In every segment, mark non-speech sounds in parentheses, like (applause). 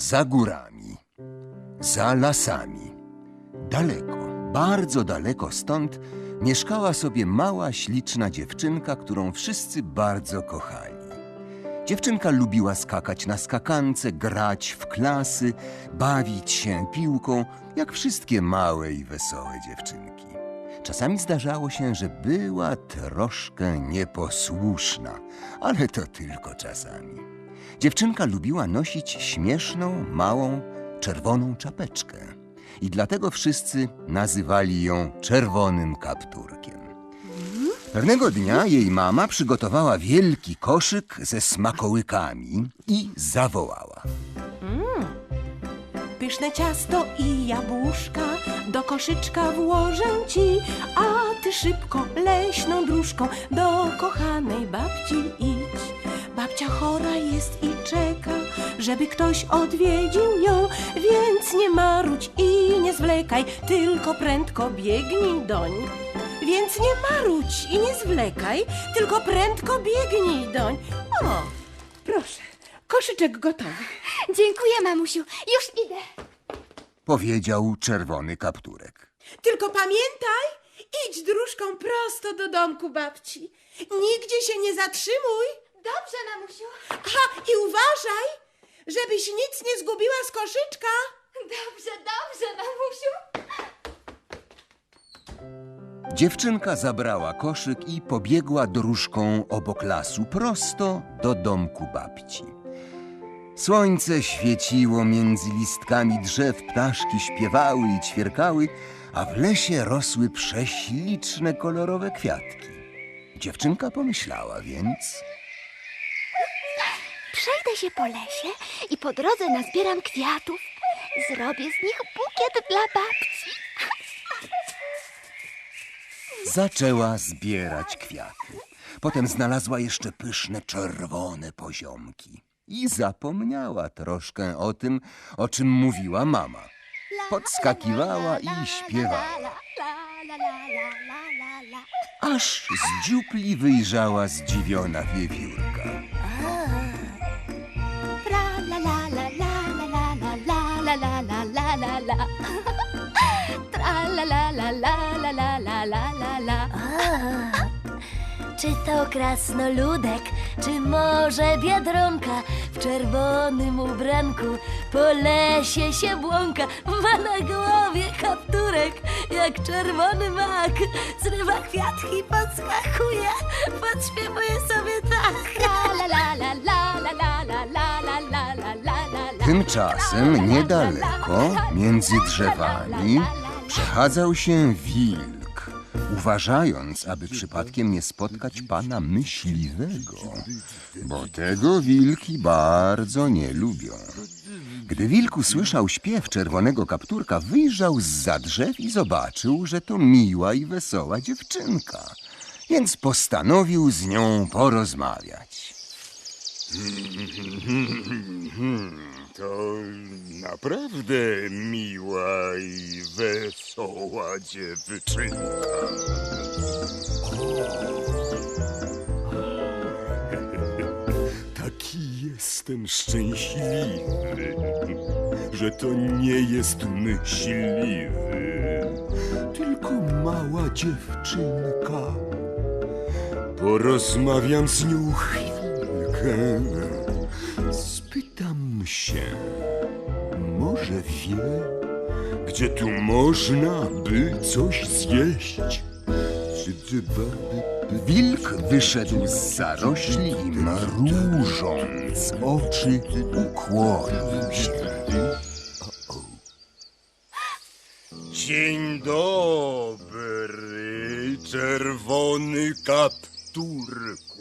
Za górami, za lasami, daleko, bardzo daleko stąd mieszkała sobie mała, śliczna dziewczynka, którą wszyscy bardzo kochali. Dziewczynka lubiła skakać na skakance, grać w klasy, bawić się piłką, jak wszystkie małe i wesołe dziewczynki. Czasami zdarzało się, że była troszkę nieposłuszna, ale to tylko czasami. Dziewczynka lubiła nosić śmieszną, małą, czerwoną czapeczkę. I dlatego wszyscy nazywali ją czerwonym kapturkiem. Pewnego dnia jej mama przygotowała wielki koszyk ze smakołykami i zawołała. Pyszne ciasto i jabłuszka do koszyczka włożę ci, a ty szybko leśną dróżką do kochanej babci idź. Babcia chora jest i czeka, żeby ktoś odwiedził ją, więc nie marudź i nie zwlekaj, tylko prędko biegnij doń. Więc nie marudź i nie zwlekaj, tylko prędko biegnij doń. O, proszę, koszyczek gotowy. Dziękuję, mamusiu. Już idę. Powiedział czerwony kapturek. Tylko pamiętaj, idź dróżką prosto do domku babci. Nigdzie się nie zatrzymuj. Dobrze, mamusiu. Aha, i uważaj, żebyś nic nie zgubiła z koszyczka. Dobrze, dobrze, mamusiu. Dziewczynka zabrała koszyk i pobiegła dróżką obok lasu prosto do domku babci. Słońce świeciło między listkami drzew, ptaszki śpiewały i ćwierkały, a w lesie rosły prześliczne kolorowe kwiatki. Dziewczynka pomyślała więc... Przejdę się po lesie i po drodze nazbieram kwiatów. Zrobię z nich bukiet dla babci. Zaczęła zbierać kwiaty. Potem znalazła jeszcze pyszne czerwone poziomki. I zapomniała troszkę o tym, o czym mówiła mama. Podskakiwała i śpiewała. Aż z dziupli wyjrzała zdziwiona wiewiórka. Tra, la, la, la, la, la, la, la, la, la, la, la, la, la. La, la, Czy to krasnoludek, czy może biedronka w czerwonym ubranku po lesie się błąka, ma na głowie kapturek jak czerwony mak, zrywa kwiatki, podskakuje, podśpiewuje sobie tak. La la la la la la la la la la la la la la. Tymczasem niedaleko, między drzewami, przechadzał się wilk, uważając, aby przypadkiem nie spotkać pana myśliwego, bo tego wilki bardzo nie lubią. Gdy wilk usłyszał śpiew czerwonego kapturka, wyjrzał z drzew i zobaczył, że to miła i wesoła dziewczynka, więc postanowił z nią porozmawiać. (laughs) To naprawdę miła i wesoła dziewczynka. Taki jestem szczęśliwy, że to nie jest myśliwy, tylko mała dziewczynka. Porozmawiam z nią chwilkę. Się, może wie, gdzie tu można by coś zjeść? Wilk wyszedł z zarośli i mrużąc oczy ukłonił się. Dzień dobry, czerwony kapturku.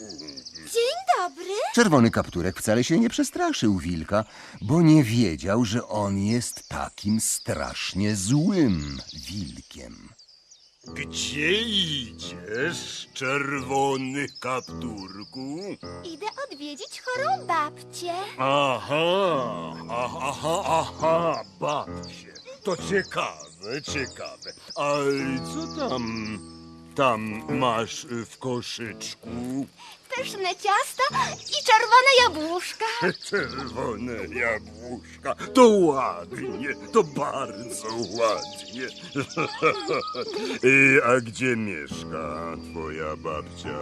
Dzień dobry. Czerwony kapturek wcale się nie przestraszył wilka, bo nie wiedział, że on jest takim strasznie złym wilkiem. Gdzie idziesz, czerwony kapturku? Idę odwiedzić chorą babcię. Aha, aha, aha, aha, babcie. To ciekawe, ciekawe. A co tam tam masz w koszyczku? Pyszne ciasto i czerwone jabłuszka. (laughs) Czerwone jabłuszka. To ładnie, to bardzo ładnie. (laughs) I, A gdzie mieszka twoja babcia?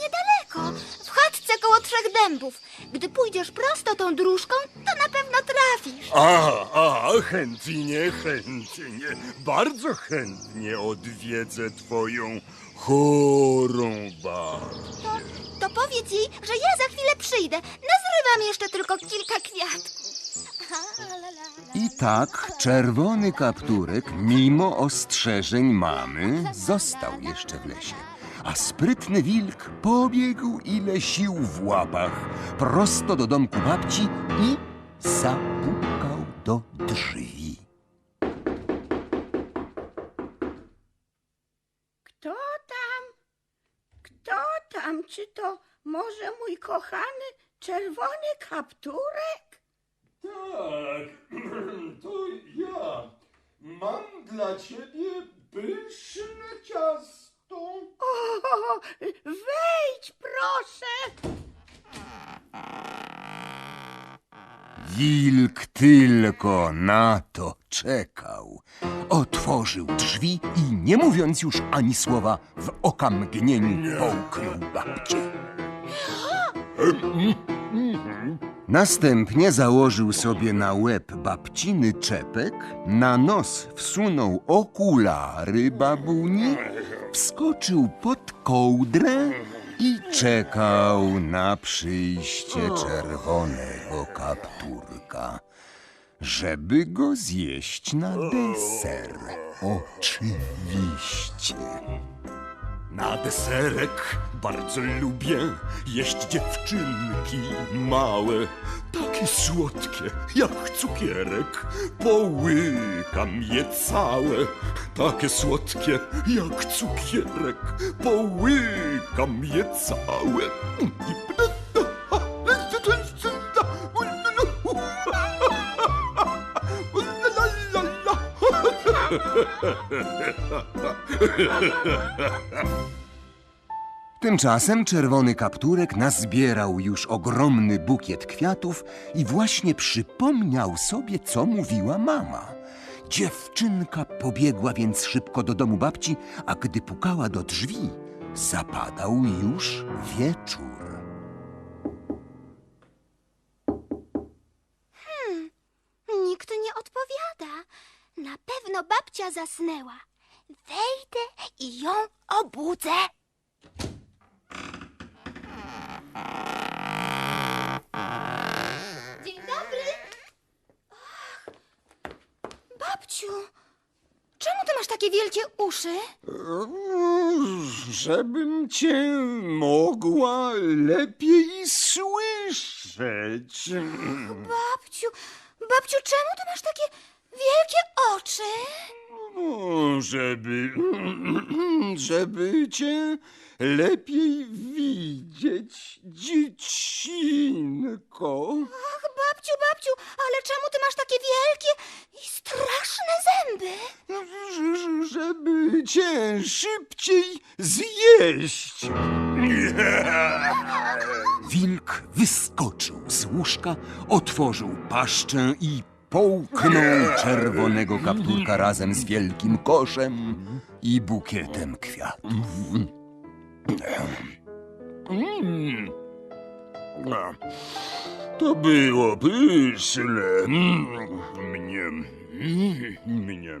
Niedaleko, w chatce koło trzech dębów. Gdy pójdziesz prosto tą dróżką, to na pewno trafisz. A, a, chętnie, chętnie, bardzo chętnie odwiedzę twoją chorą babcię. To, to powiedz jej, że ja za chwilę przyjdę. Nazrywam jeszcze tylko kilka kwiatków. I tak czerwony kapturek, mimo ostrzeżeń mamy, został jeszcze w lesie. A sprytny wilk pobiegł ile sił w łapach prosto do domku babci i zapukał do drzwi. Kto tam? Kto tam? Czy to może mój kochany czerwony kapturek? Tak, (clears throat) to ja. Mam dla ciebie pyszne ciasto. O, wejdź proszę. Wilk tylko na to czekał. Otworzył drzwi i nie mówiąc już ani słowa, w okamgnieniu połknął babcię. Następnie założył sobie na łeb babciny czepek, na nos wsunął okulary babuni, wskoczył pod kołdrę i czekał na przyjście czerwonego kapturka, żeby go zjeść na deser. Oczywiście. Na deserek bardzo lubię jeść dziewczynki małe, takie słodkie jak cukierek. Połykam je całe, takie słodkie jak cukierek. Połykam je całe. Tymczasem czerwony kapturek nazbierał już ogromny bukiet kwiatów i właśnie przypomniał sobie, co mówiła mama. Dziewczynka pobiegła więc szybko do domu babci, a gdy pukała do drzwi, zapadał już wieczór. Na pewno babcia zasnęła. Wejdę i ją obudzę. Dzień dobry. Ach, babciu, czemu ty masz takie wielkie uszy? Żebym cię mogła lepiej słyszeć. Babciu, babciu, czemu ty masz takie wielkie oczy? O, żeby, (clears throat) żeby cię lepiej widzieć, dziecinko. Ach, babciu, babciu, ale czemu ty masz takie wielkie i straszne zęby? Ż- Żeby cię szybciej zjeść. Wilk wyskoczył z łóżka, otworzył paszczę i połknął czerwonego kapturka razem z wielkim koszem i bukietem kwiatów. Mm. To było pyszne. Mnie, mnie, mnie.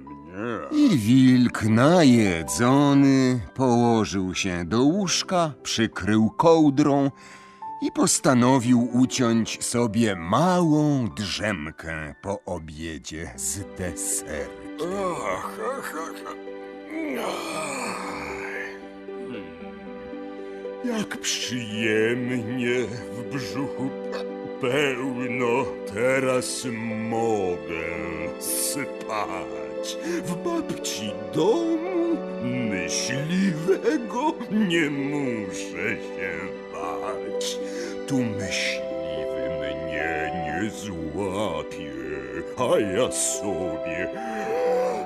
I wilk najedzony położył się do łóżka, przykrył kołdrą i postanowił uciąć sobie małą drzemkę po obiedzie z ach, ach, ach. Jak przyjemnie w brzuchu pełno, teraz mogę spać. W babci domu myśliwego nie muszę się. Tu myśliwy mnie nie złapie, a ja sobie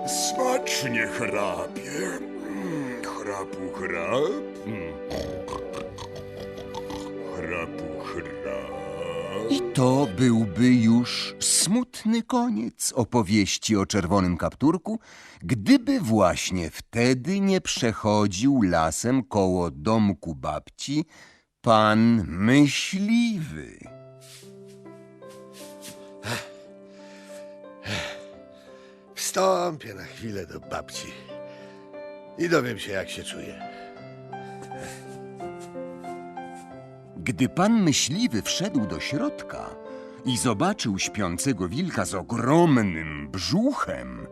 smacznie chrapię. Mm, Chrap, Chrapu, chrap. Chrapu, chrap. I to byłby już smutny koniec opowieści o czerwonym kapturku, gdyby właśnie wtedy nie przechodził lasem koło domku babci pan myśliwy. Wstąpię na chwilę do babci i dowiem się, jak się czuje. Gdy pan myśliwy wszedł do środka i zobaczył śpiącego wilka z ogromnym brzuchem,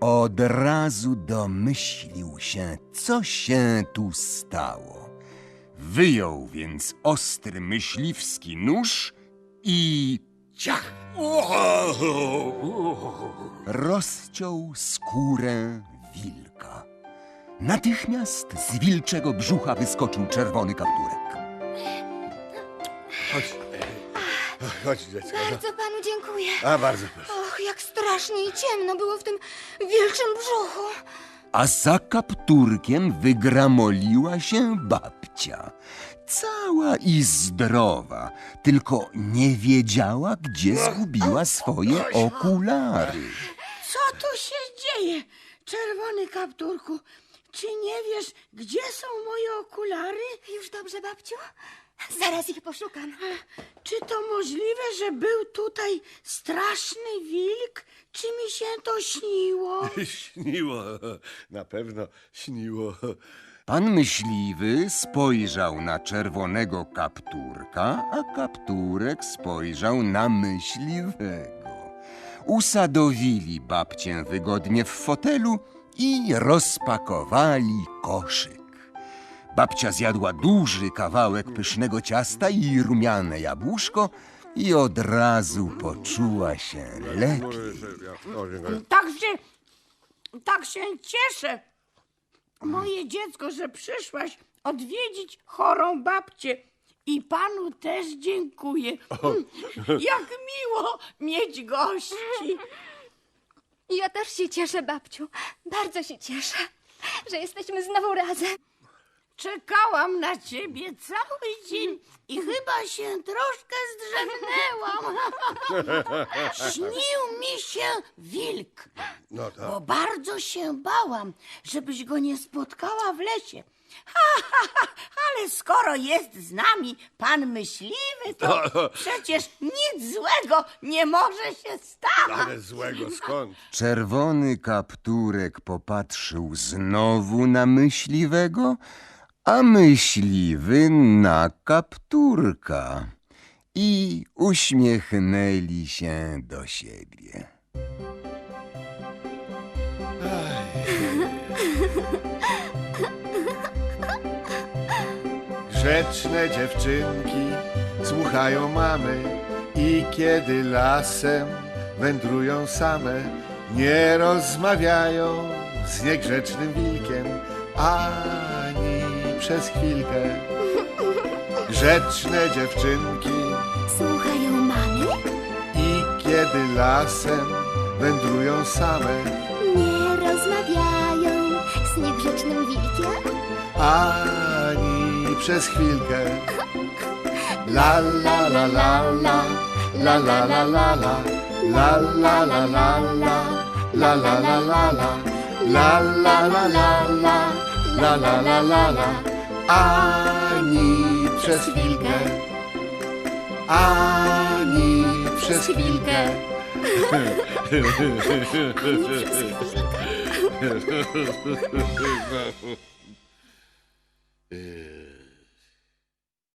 od razu domyślił się, co się tu stało. Wyjął więc ostry myśliwski nóż i Ciach! rozciął skórę wilka. Natychmiast z wilczego brzucha wyskoczył czerwony kapturek. Chodź. Chodź, dziecko. Bardzo panu dziękuję. A, bardzo proszę. Och, jak strasznie i ciemno było w tym wilczym brzuchu. A za kapturkiem wygramoliła się babcia. Cała i zdrowa, tylko nie wiedziała, gdzie zgubiła swoje okulary. Co tu się dzieje, czerwony kapturku? Czy nie wiesz, gdzie są moje okulary? Już dobrze, babciu? Zaraz ich poszukam. Czy to możliwe, że był tutaj straszny wilk? Czy mi się to śniło? (laughs) Śniło. Na pewno śniło. Pan myśliwy spojrzał na czerwonego kapturka, a kapturek spojrzał na myśliwego. Usadowili babcię wygodnie w fotelu i rozpakowali koszyk. Babcia zjadła duży kawałek pysznego ciasta i rumiane jabłuszko i od razu poczuła się lepiej. Tak się, tak się cieszę, moje dziecko, że przyszłaś odwiedzić chorą babcię. I panu też dziękuję. (laughs) Jak miło mieć gości. Ja też się cieszę, babciu. Bardzo się cieszę, że jesteśmy znowu razem. Czekałam na ciebie cały dzień i chyba się troszkę zdrzemnęłam. (laughs) Śnił mi się wilk, No to. bo bardzo się bałam, żebyś go nie spotkała w lesie. Ha, ha, ha, ale skoro jest z nami pan myśliwy, to (laughs) przecież nic złego nie może się stać. Ale złego skąd? (laughs) Czerwony kapturek popatrzył znowu na myśliwego, a myśliwy na kapturka i uśmiechnęli się do siebie. Grzeczne dziewczynki słuchają mamy i kiedy lasem wędrują same, nie rozmawiają z niegrzecznym wilkiem ani przez chwilkę. Grzeczne dziewczynki Słuchają mamy? i kiedy lasem wędrują same, Nie rozmawiają z niegrzecznym wilkiem? ani przez chwilkę. La la la la la, la la la la la, la la la la la, la la la la la, la la la la la la la la la la. Ani przez chwilkę. ani przez chwilkę (laughs) (laughs) (laughs)